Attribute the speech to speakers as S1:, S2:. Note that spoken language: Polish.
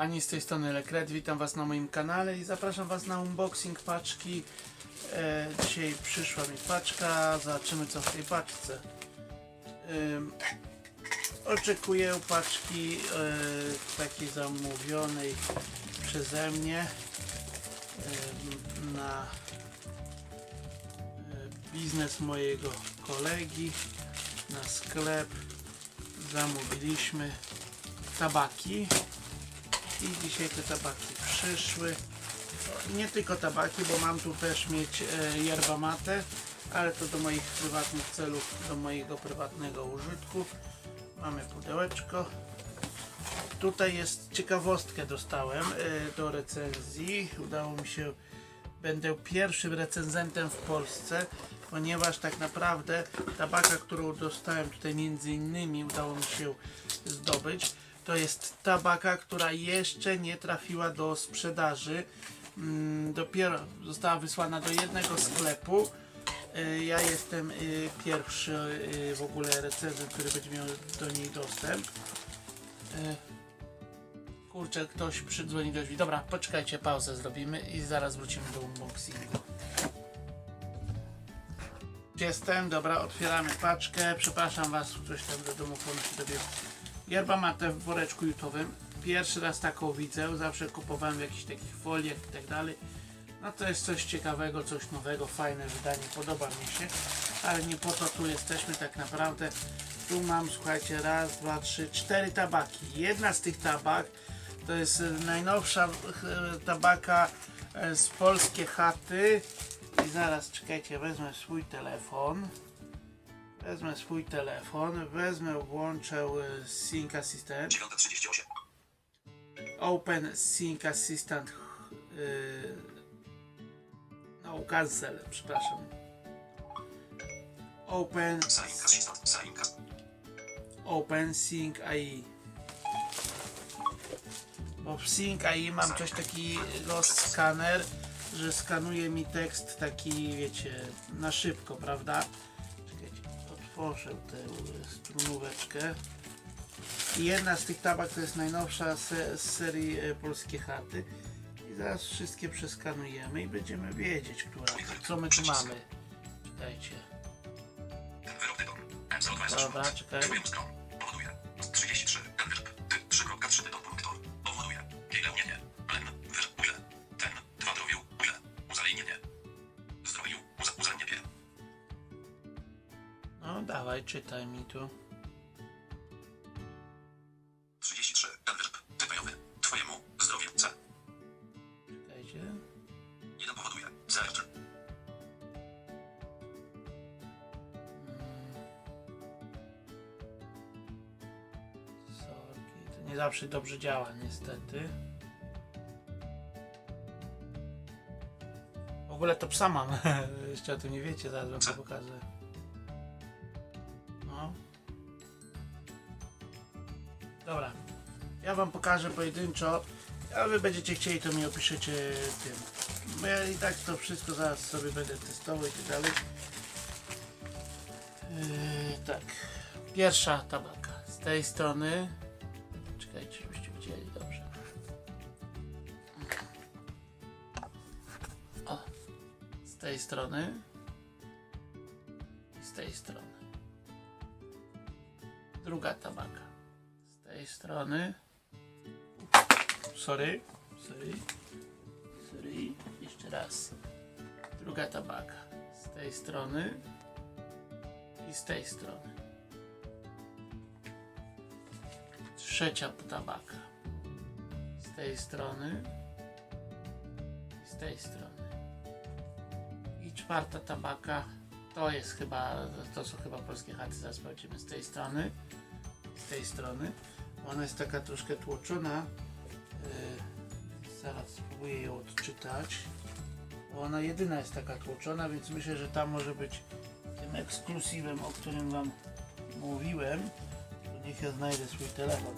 S1: Ani z tej strony Lekret, witam Was na moim kanale i zapraszam Was na unboxing paczki. E, dzisiaj przyszła mi paczka, zobaczymy co w tej paczce. Ym, oczekuję paczki e, takiej zamówionej przeze mnie em, na e, biznes mojego kolegi, na sklep. Zamówiliśmy tabaki i dzisiaj te tabaki przyszły. Nie tylko tabaki, bo mam tu też mieć e, yerba mate, ale to do moich prywatnych celów, do mojego prywatnego użytku. Mamy pudełeczko. Tutaj jest ciekawostkę dostałem e, do recenzji. Udało mi się, będę pierwszym recenzentem w Polsce, ponieważ tak naprawdę tabaka, którą dostałem tutaj między innymi udało mi się zdobyć, to jest tabaka, która jeszcze nie trafiła do sprzedaży. Mm, Dopiero została wysłana do jednego sklepu. Y, Ja jestem y, pierwszy y, w ogóle recenzent, który będzie miał do niej dostęp. Kurczę, ktoś przydzwoni do drzwi. Dobra, poczekajcie, pauzę zrobimy i zaraz wrócimy do unboxingu. Jestem, dobra, otwieramy paczkę. Przepraszam Was, ktoś tam do domofonu się dobiegł. Yerba mate w woreczku jutowym. Pierwszy raz taką widzę, zawsze kupowałem w jakichś takich foliach i tak dalej. No to jest coś ciekawego, coś nowego, fajne wydanie, podoba mi się, ale nie po to tu jesteśmy tak naprawdę. Tu mam, słuchajcie, raz, dwa, trzy, cztery tabaki. Jedna z tych tabak to jest e, najnowsza e, tabaka e, z polskie chaty. I zaraz, czekajcie, wezmę swój telefon. Wezmę swój telefon, wezmę, włączę e, Sync Assistant.
S2: 9.38.
S1: Open Sync Assistant. Yy, no, cancel, przepraszam. Open,
S2: Sainka assistant.
S1: Open Sync AI. Bo w Sync AI mam coś takiego skaner, że skanuje mi tekst taki, wiecie, na szybko, prawda? Otworzę tę strunóweczkę. I jedna z tych tabak to jest najnowsza se, z serii e, Polskie Chaty. I zaraz wszystkie przeskanujemy i będziemy wiedzieć, która, co my tu mamy. Czekajcie.
S2: Ten wyrok tyton. M020.
S1: Dobra, czekaj. No dawaj, czytaj mi tu.
S2: 33. Ten wyrok. Typowy. Twojemu. Zdrowiu. C.
S1: Czekajcie.
S2: Jeden powoduje. Zercz.
S1: To nie zawsze dobrze działa, niestety. W ogóle to psa mam. Jeszcze o tym nie wiecie, zaraz wam to pokażę. Dobra. Ja wam pokażę pojedynczo. A wy będziecie chcieli, to mi opiszecie tym. Bo ja i tak to wszystko zaraz sobie będę testował i tak dalej. Yy, tak. Pierwsza tabaka. Z tej strony. Czekajcie, żebyście widzieli dobrze. O. Z tej strony. I z tej strony. Druga tabaka. Tej strony. Sorry. Sorry. Sorry. Jeszcze raz. Druga tabaka. Z tej strony. I z tej strony. Trzecia tabaka. Z tej strony. I z tej strony. I czwarta tabaka. To jest chyba, to są chyba polskie chaty, zaraz sprawdzimy z tej strony. Z tej strony. Ona jest taka troszkę tłoczona. Yy, zaraz spróbuję ją odczytać. Ona jedyna jest taka tłoczona, więc myślę, że ta może być tym ekskluzywem, o którym Wam mówiłem. Niech ja znajdę swój telefon.